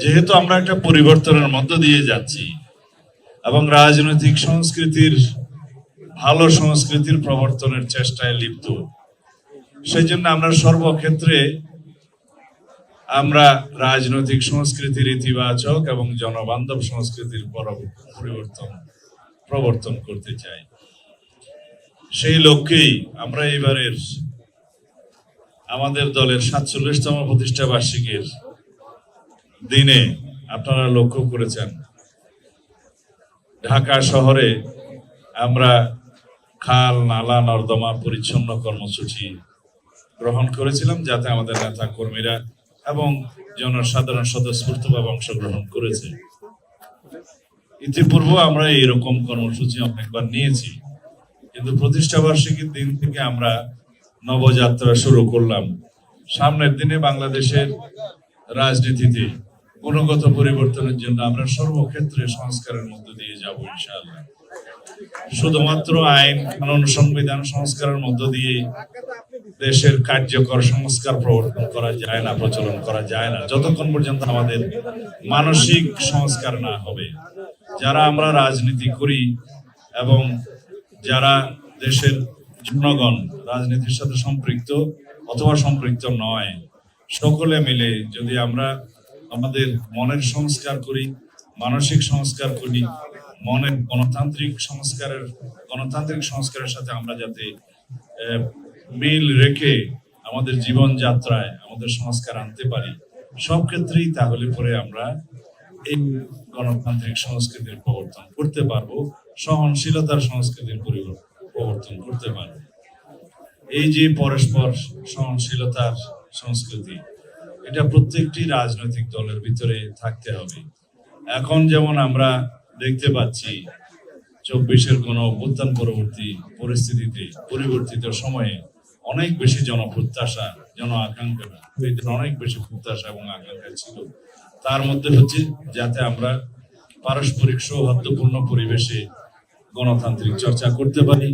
যেহেতু আমরা একটা পরিবর্তনের মধ্য দিয়ে যাচ্ছি এবং রাজনৈতিক সংস্কৃতির, ভালো সংস্কৃতির প্রবর্তনের চেষ্টায় লিপ্ত সেই জন্য আমরা সর্বক্ষেত্রে আমরা রাজনৈতিক সংস্কৃতির ইতিবাচক এবং জনবান্ধব সংস্কৃতির পর- পরিবর্তন, প্রবর্তন করতে চাই। সেই লক্ষ্যেই আমরা এবারের আমাদের দলের সাতচল্লিশতম প্রতিষ্ঠা বার্ষিকীর দিনে আপনারা লক্ষ্য করেছেন, ঢাকা শহরে আমরা খাল, নালা, নর্দমা পরিচ্ছন্ন কর্মসূচি গ্রহণ করেছিলাম, যাতে আমাদের নেতা কর্মীরা এবং জনসাধারণ স্বতঃস্ফূর্তভাবে অংশগ্রহণ করেছে। ইতিপূর্বে আমরা এইরকম কর্মসূচি অনেকবার নিয়েছি, কিন্তু প্রতিষ্ঠা বার্ষিকীর দিন থেকে আমরা নবযাত্রা শুরু করলাম। সামনের দিনে বাংলাদেশের রাজনীতিতে গুণগত পরিবর্তনের জন্য আমরা সর্বক্ষেত্রে সংস্কারের মধ্য দিয়ে যাব, ইনশাআল্লাহ। শুধুমাত্র আইন, কানুন, সংবিধান সংস্কারের মধ্য দিয়ে দেশের কার্যকর সংস্কার প্রবর্তন করা যায় না, প্রচলন করা যায় না। যতক্ষণ পর্যন্ত আমাদের মানসিক সংস্কার না হবে, যারা আমরা রাজনীতি করি এবং যারা দেশের জনগণ রাজনীতির সাথে সম্পৃক্ত অথবা সম্পৃক্ত নয়, সকলে মিলে যদি আমরা আমাদের মনের সংস্কার করি, মানসিক সংস্কার করি, মনের গণতান্ত্রিক সংস্কারের গণতান্ত্রিক সংস্কারের সাথে আমরা যাতে মিল রেখে আমাদের জীবন যাত্রায় আমাদের সংস্কার আনতে পারি। সব ক্ষেত্রেই তাহলে পরে আমরা এই গণতান্ত্রিক সংস্কৃতির প্রবর্তন করতে পারব, সহনশীলতার সংস্কৃতির পরিবর্তন প্রবর্তন করতে পারব। এই যে পরস্পর সহনশীলতার সংস্কৃতি এটা প্রত্যেকটি রাজনৈতিক দলের ভিতরে থাকতে হবে। এখন যেমন আমরা দেখতে পাচ্ছি, চব্বিশের কোন অভ্যুত্থান পরবর্তী পরিস্থিতিতে, পরিবর্তিত সময়ে অনেক বেশি জনপ্রত্যাশা, জন আকাঙ্ক্ষা অনেক বেশি প্রত্যাশা এবং আকাঙ্ক্ষা ছিল। তার মধ্যে হচ্ছে যাতে আমরা পারস্পরিক সৌহার্দ্যপূর্ণ পরিবেশে গণতান্ত্রিক চর্চা করতে পারি,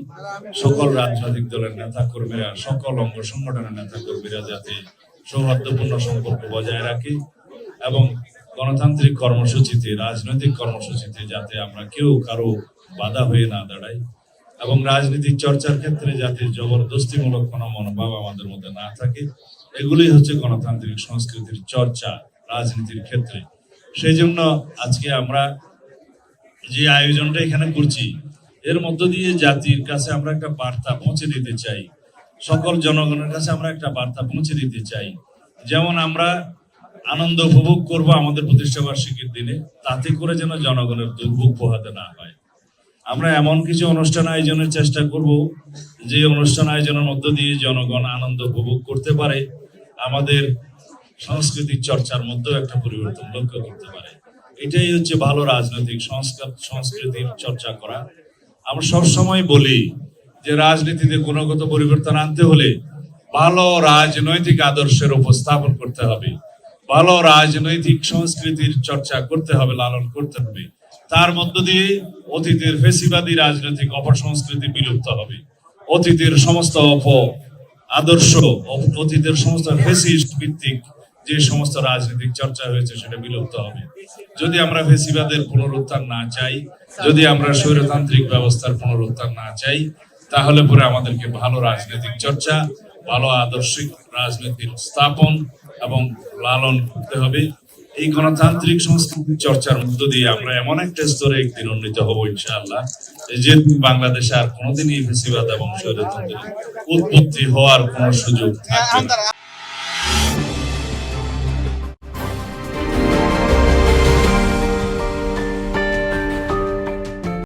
সকল রাজনৈতিক দলের নেতা কর্মীরা সকল অঙ্গ সংগঠনের নেতা কর্মীরা যাতে সৌহার্দ্যপূর্ণ সম্পর্ক বজায় রাখি এবং গণতান্ত্রিক কর্মসূচিতে, রাজনৈতিক কর্মসূচিতে যাতে আমরা কেউ কারও বাধা হয়ে না দাঁড়াই এবং রাজনৈতিক চর্চার ক্ষেত্রে যাতে জবরদস্তিমূলক কোনো মনোভাব আমাদের মধ্যে না থাকে এগুলি হচ্ছে গণতান্ত্রিক সংস্কৃতির চর্চা, রাজনীতির ক্ষেত্রে। সেই জন্য আজকে আমরা যে আয়োজনটা এখানে করছি, এর মধ্য দিয়ে জাতির কাছে আমরা একটা বার্তা পৌঁছে দিতে চাই। সকল জনগণের কাছে আমরা একটা বার্তা পৌঁছে দিতে চাই। যেমন আমরা আনন্দ উপভোগ করব আমাদের প্রতিষ্ঠা বার্ষিকীর দিনে, তাতে করে যেন জনগণের দুর্ভোগ পোহাতে না হয়। আমরা এমন কিছু অনুষ্ঠান আয়োজনের চেষ্টা করব, যে অনুষ্ঠান আয়োজনের মধ্য দিয়ে জনগণ আনন্দ উপভোগ করতে পারে, আমাদের সাংস্কৃতিক চর্চার মধ্যেও একটা পরিবর্তন লক্ষ্য করতে পারে। এটাই হচ্ছে ভালো রাজনৈতিক সংস্কার, সংস্কৃতির চর্চা করা। আমরা সবসময় বলি যে রাজনীতিতে গুণগত পরিবর্তন আনতে হলে ভালো রাজনৈতিক আদর্শের উপস্থাপন করতে হবে। ভালো রাজনৈতিক সংস্কৃতির চর্চা করতে হবে, লালন করতে হবে। তার মধ্য দিয়ে অতীতের ফেসিবাদী রাজনৈতিক অপসংস্কৃতি বিলুপ্ত হবে। অতীতের সমস্ত অপ আদর্শ, অতীতের সমস্ত ফেসিস্ট ভিত্তিক যে সমস্ত রাজনৈতিক চর্চা হয়েছে সেটা বিলুপ্ত হবে। যদি আমরা ফেসিবাদের পুনরুত্থান না চাই, যদি আমরা স্বৈরতান্ত্রিক ব্যবস্থার পুনরুত্থান না চাই তাহলে পরে আমাদেরকে ভালো রাজনৈতিক চর্চা, ভালো আদর্শিক রাজনীতির স্থাপন এবং লালন করতে হবে। এই গণতান্ত্রিক সংস্কৃতি চর্চার মধ্য দিয়ে আমরা এমন একটা স্তরে একদিন উন্নীত হব ইনশাআল্লাহ, যে বাংলাদেশে আর কোনোদিনই ফেসিবাদ এবং উৎপত্তি হওয়ার কোনো সুযোগ থাকবে না।